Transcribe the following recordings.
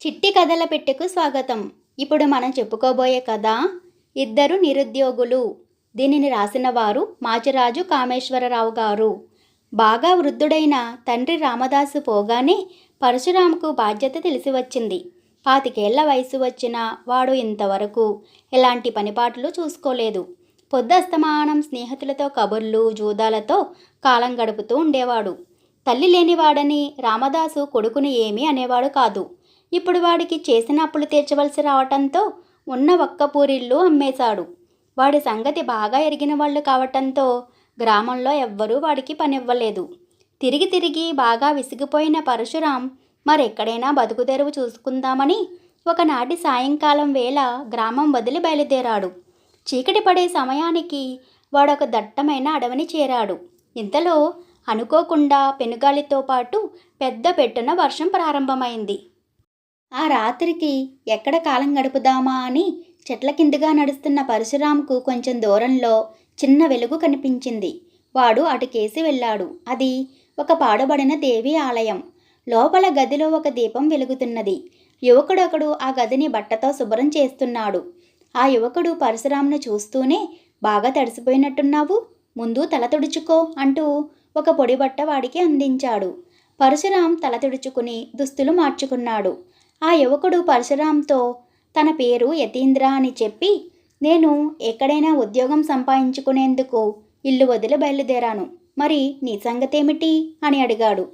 చిట్టి కథల పెట్టెకు స్వాగతం. ఇప్పుడు మనం చెప్పుకోబోయే కథ ఇద్దరు నిరుద్యోగులు. దీనిని రాసిన వారు మాచిరాజు కామేశ్వరరావు గారు. బాగా వృద్ధుడైన తండ్రి రామదాసు పోగానే పరశురాంకు బాధ్యత తెలిసి వచ్చింది పాతికేళ్ళ వయసు వచ్చిన వాడు ఇంతవరకు ఎలాంటి పనిపాట్లు చూసుకోలేదు. పొద్దస్తమానం స్నేహితులతో కబుర్లు జూదాలతో కాలం గడుపుతూ ఉండేవాడు. తల్లి లేనివాడని రామదాసు కొడుకుని ఏమీ అనేవాడు కాదు. ఇప్పుడు వాడికి చేసిన అప్పులు తీర్చవలసి రావటంతో ఉన్న ఒక్క పూరిల్లు అమ్మేశాడు. వాడి సంగతి బాగా ఎరిగిన వాళ్ళు కావటంతో గ్రామంలో ఎవ్వరూ వాడికి పనివ్వలేదు. తిరిగి తిరిగి బాగా విసిగిపోయిన పరశురాం మరెక్కడైనా బతుకు తెరువు చూసుకుందామని ఒకనాటి సాయంకాలం వేళ గ్రామం వదిలి బయలుదేరాడు. చీకటి పడే సమయానికి వాడొక దట్టమైన అడవిని చేరాడు. ఇంతలో అనుకోకుండా పెనుగాలితో పాటు పెద్ద పెట్టున వర్షం ప్రారంభమైంది. ఆ రాత్రికి ఎక్కడ కాలం గడుపుదామా అని చెట్ల కిందుగా నడుస్తున్న పరశురాంకు కొంచెం దూరంలో చిన్న వెలుగు కనిపించింది. వాడు అటుకేసి వెళ్ళాడు. అది ఒక పాడబడిన దేవి ఆలయం. లోపల గదిలో ఒక దీపం వెలుగుతున్నది. యువకుడొకడు ఆ గదిని బట్టతో శుభ్రం చేస్తున్నాడు. ఆ యువకుడు పరశురాంను చూస్తూనే బాగా తడిసిపోయినట్టున్నావు. ముందు తల తుడుచుకో అంటూ ఒక పొడి బట్ట వాడికి అందించాడు. పరశురాం తల తుడుచుకుని దుస్తులు మార్చుకున్నాడు. ఆ యువకుడు పరశురాంతో తన పేరు యతీంద్ర అని చెప్పి నేను ఎక్కడైనా ఉద్యోగం సంపాదించుకునేందుకు ఇల్లు వదిలి బయలుదేరాను. మరి నీ సంగతేమిటి? అని అడిగాడు.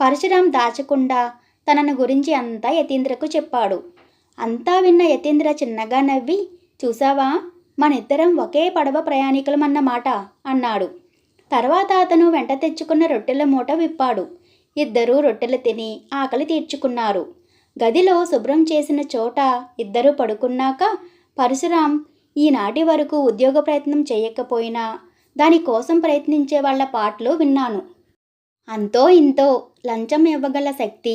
పరశురాం దాచకుండా తనను గురించి అంతా యతీంద్రకు చెప్పాడు. అంతా విన్న యతీంద్ర చిన్నగా నవ్వి చూసావా మనిద్దరం ఒకే పడవ ప్రయాణికులమన్నమాట అన్నాడు. తర్వాత అతను వెంట తెచ్చుకున్న రొట్టెల మూట విప్పాడు. ఇద్దరూ రొట్టెలు తిని ఆకలి తీర్చుకున్నారు. గదిలో శుభ్రం చేసిన చోట ఇద్దరూ పడుకున్నాక పరశురాం ఈనాటి వరకు ఉద్యోగ ప్రయత్నం చేయకపోయినా దానికోసం ప్రయత్నించే వాళ్ళ పాటలు విన్నాను. అంతో ఇంతో లంచం ఇవ్వగల శక్తి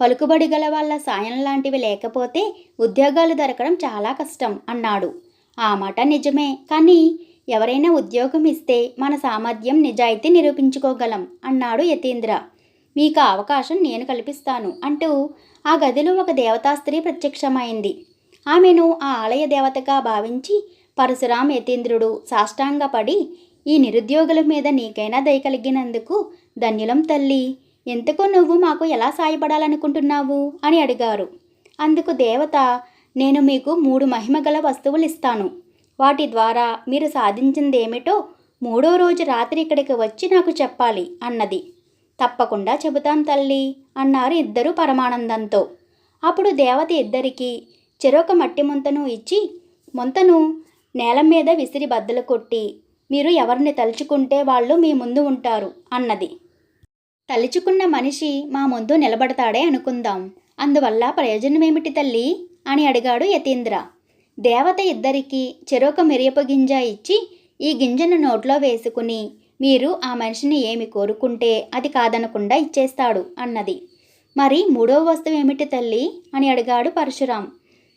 పలుకుబడి గల వాళ్ళ సాయం లాంటివి లేకపోతే ఉద్యోగాలు దొరకడం చాలా కష్టం అన్నాడు. ఆ మాట నిజమే కానీ ఎవరైనా ఉద్యోగం ఇస్తే మన సామర్థ్యం నిజాయితీ నిరూపించుకోగలం అన్నాడు యతీంద్ర. మీకు అవకాశం నేను కల్పిస్తాను అంటూ ఆ గదిలో ఒక దేవతా స్త్రీ ప్రత్యక్షమైంది. ఆమెను ఆ ఆలయ దేవతగా భావించి పరశురాం యతీంద్రుడు సాష్టాంగపడి ఈ నిరుద్యోగుల మీద నీకైనా దయ కలిగినందుకు ధన్యులం తల్లి. ఎందుకో నువ్వు మాకు ఎలా సాయపడాలనుకుంటున్నావు? అని అడిగారు. అందుకు దేవత నేను మీకు మూడు మహిమగల వస్తువులు ఇస్తాను. వాటి ద్వారా మీరు సాధించిందేమిటో మూడో రోజు రాత్రి ఇక్కడికి వచ్చి నాకు చెప్పాలి అన్నది. తప్పకుండా చెబుతాం తల్లి అన్నారు ఇద్దరు పరమానందంతో. అప్పుడు దేవత ఇద్దరికి చెరొక మట్టి ముంతను ఇచ్చి ముంతను నేల మీద విసిరి బద్దలు కొట్టి మీరు ఎవరిని తలుచుకుంటే వాళ్ళు మీ ముందు ఉంటారు అన్నది. తలుచుకున్న మనిషి మా ముందు నిలబడతాడే అనుకుందాం అందువల్ల ప్రయోజనమేమిటి తల్లి అని అడిగాడు యతీంద్ర. దేవత ఇద్దరికీ చెరొక మిరియపు గింజ ఇచ్చి ఈ గింజను నోట్లో వేసుకుని మీరు ఆ మనిషిని ఏమి కోరుకుంటే అది కాదనకుండా ఇచ్చేస్తాడు అన్నది. మరి మూడవ వస్తువు ఏమిటి తల్లి? అని అడిగాడు పరశురాం.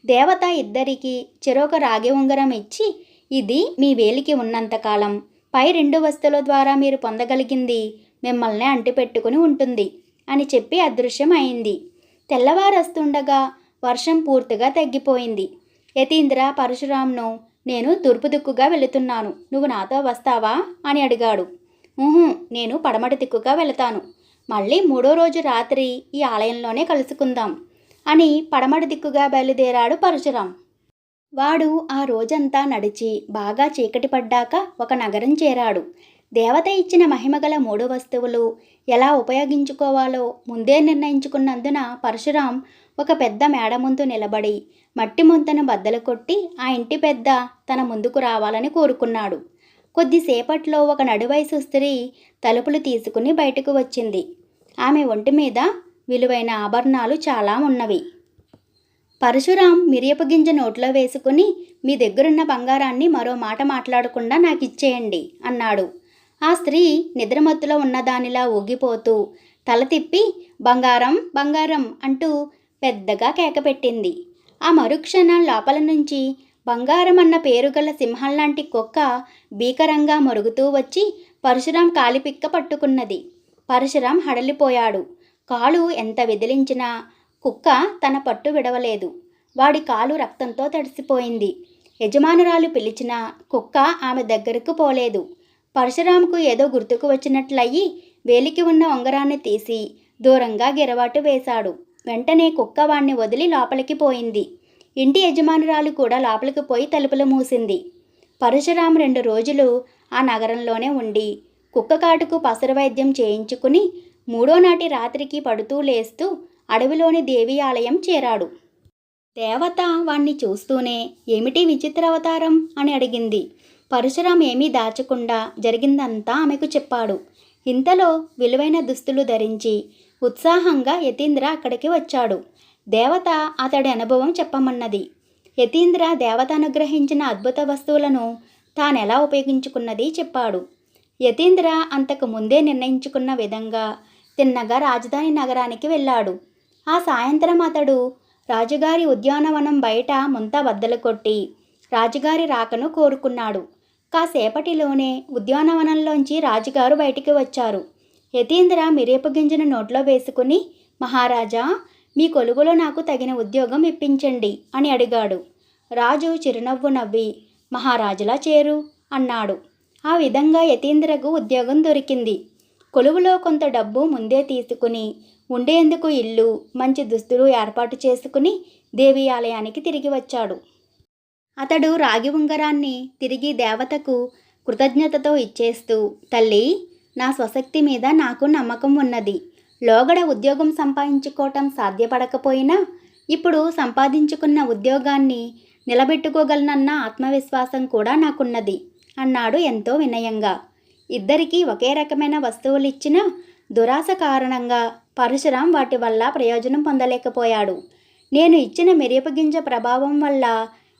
దేవత ఇద్దరికి చెరొక రాగి ఉంగరం ఇచ్చి ఇది మీ వేలికి ఉన్నంతకాలం పై రెండు వస్తువుల ద్వారా మీరు పొందగలిగింది మిమ్మల్ని అంటిపెట్టుకుని ఉంటుంది అని చెప్పి అదృశ్యం అయింది. తెల్లవారస్తుండగా వర్షం పూర్తిగా తగ్గిపోయింది. యతీంద్ర పరశురాంను నేను తూర్పు దిక్కుగా వెళుతున్నాను. నువ్వు నాతో వస్తావా? అని అడిగాడు. నేను పడమటి దిక్కుగా వెళతాను. మళ్ళీ మూడో రోజు రాత్రి ఈ ఆలయంలోనే కలుసుకుందాం అని పడమటి దిక్కుగా బయలుదేరాడు పరశురాం. వాడు ఆ రోజంతా నడిచి బాగా చీకటి పడ్డాక ఒక నగరం చేరాడు. దేవత ఇచ్చిన మహిమగల మూడు వస్తువులు ఎలా ఉపయోగించుకోవాలో ముందే నిర్ణయించుకున్నందున పరశురాం ఒక పెద్ద మేడ ముందు నిలబడి మట్టి ముంతను బద్దలు కొట్టి ఆ ఇంటి పెద్ద తన ముందుకు రావాలని కోరుకున్నాడు. కొద్దిసేపట్లో ఒక నడువయసు స్త్రీ తలుపులు తీసుకుని బయటకు వచ్చింది. ఆమె ఒంటి మీద విలువైన ఆభరణాలు చాలా ఉన్నవి. పరశురాం మిరియపు గింజ నోట్లో వేసుకుని మీ దగ్గరున్న బంగారాన్ని మరో మాట మాట్లాడకుండా నాకు ఇచ్చేయండి అన్నాడు. ఆ స్త్రీ నిద్రమత్తులో ఉన్నదానిలా ఊగిపోతూ తల తిప్పి బంగారం బంగారం అంటూ పెద్దగా కేకపెట్టింది. ఆ మరుక్షణం లోపల నుంచి బంగారం అన్న పేరుగల సింహం లాంటి కుక్క భీకరంగా మరుగుతూ వచ్చి పరశురాం కాలిపిక్క పట్టుకున్నది. పరశురాం హడలిపోయాడు. కాలు ఎంత విదిలించినా కుక్క తన పట్టు విడవలేదు. వాడి కాలు రక్తంతో తడిసిపోయింది. యజమానురాలు పిలిచినా కుక్క ఆమె దగ్గరకు పోలేదు. పరశురాంకు ఏదో గుర్తుకు వచ్చినట్లయి వేలికి ఉన్న ఉంగరాన్ని తీసి దూరంగా గిరవాటు వేశాడు. వెంటనే కుక్క వాణ్ణి వదిలి లోపలికి పోయింది. ఇంటి యజమానురాలు కూడా లోపలికి పోయి తలుపులు మూసింది. పరశురాం రెండు రోజులు ఆ నగరంలోనే ఉండి కుక్క కాటుకు పసరు వైద్యం చేయించుకుని మూడో నాటి రాత్రికి పడుతూ లేస్తూ అడవిలోని దేవి ఆలయం చేరాడు. దేవత వాణ్ణి చూస్తూనే ఏమిటి విచిత్ర అవతారం? అని అడిగింది. పరశురాం ఏమీ దాచకుండా జరిగిందంతా ఆమెకు చెప్పాడు. ఇంతలో విలువైన దుస్తులు ధరించి ఉత్సాహంగా యతీంద్ర అక్కడికి వచ్చాడు. దేవత అతడి అనుభవం చెప్పమన్నది. యతీంద్ర దేవత అనుగ్రహించిన అద్భుత వస్తువులను తానెలా ఉపయోగించుకున్నది చెప్పాడు. యతీంద్ర అంతకు ముందే నిర్ణయించుకున్న విధంగా తిన్నగా రాజధాని నగరానికి వెళ్ళాడు. ఆ సాయంత్రం అతడు రాజుగారి ఉద్యానవనం బయట ముంత బద్దలు కొట్టి రాజుగారి రాకను కోరుకున్నాడు. కాసేపటిలోనే ఉద్యానవనంలోంచి రాజుగారు బయటికి వచ్చారు. యతీంద్ర మిరేపు గింజను నోట్లో వేసుకుని మహారాజా మీ కొలువులో నాకు తగిన ఉద్యోగం ఇప్పించండి అని అడిగాడు. రాజు చిరునవ్వు నవ్వి మహారాజులా చేరు అన్నాడు. ఆ విధంగా యతీంద్రకు ఉద్యోగం దొరికింది. కొలువులో కొంత డబ్బు ముందే తీసుకుని ఉండేందుకు ఇల్లు మంచి దుస్తులు ఏర్పాటు చేసుకుని దేవి ఆలయానికి తిరిగి వచ్చాడు. అతడు రాగి ఉంగరాన్ని తిరిగి దేవతకు కృతజ్ఞతతో ఇచ్చేస్తూ తల్లి నా స్వశక్తి మీద నాకు నమ్మకం ఉన్నది. లోగడ ఉద్యోగం సంపాదించుకోవటం సాధ్యపడకపోయినా ఇప్పుడు సంపాదించుకున్న ఉద్యోగాన్ని నిలబెట్టుకోగలనన్న ఆత్మవిశ్వాసం కూడా నాకున్నది అన్నాడు ఎంతో వినయంగా. ఇద్దరికీ ఒకే రకమైన వస్తువులు ఇచ్చిన దురాశ కారణంగా పరశురాం వాటి వల్ల ప్రయోజనం పొందలేకపోయాడు. నేను ఇచ్చిన మిరియపగింజ ప్రభావం వల్ల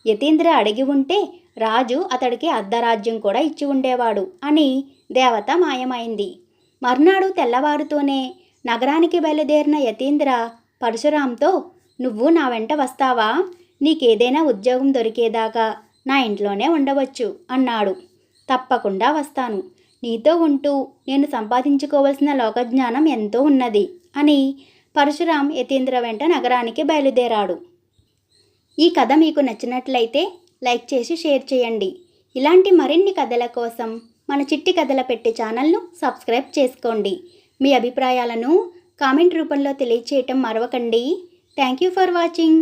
యతీంద్ర అడిగి ఉంటే రాజు అతడికి అర్ధరాజ్యం కూడా ఇచ్చి ఉండేవాడు అని దేవత మాయమైంది. మర్నాడు తెల్లవారుతోనే నగరానికి బయలుదేరిన యతీంద్ర పరశురాంతో నువ్వు నా వెంట వస్తావా? నీకేదైనా ఉద్యోగం దొరికేదాకా నా ఇంట్లోనే ఉండవచ్చు అన్నాడు. తప్పకుండా వస్తాను. నీతో ఉంటూ నేను సంపాదించుకోవలసిన లోకజ్ఞానం ఎంతో ఉన్నది అని పరశురాం యతీంద్ర వెంట నగరానికి బయలుదేరాడు. ఈ కథ మీకు నచ్చినట్లయితే లైక్ చేసి షేర్ చేయండి. ఇలాంటి మరిన్ని కథల కోసం మన చిట్టి కథల పెట్టే ఛానల్ను సబ్స్క్రైబ్ చేసుకోండి. మీ అభిప్రాయాలను కామెంట్ రూపంలో తెలియచేయటం మరవకండి. Thank you for watching.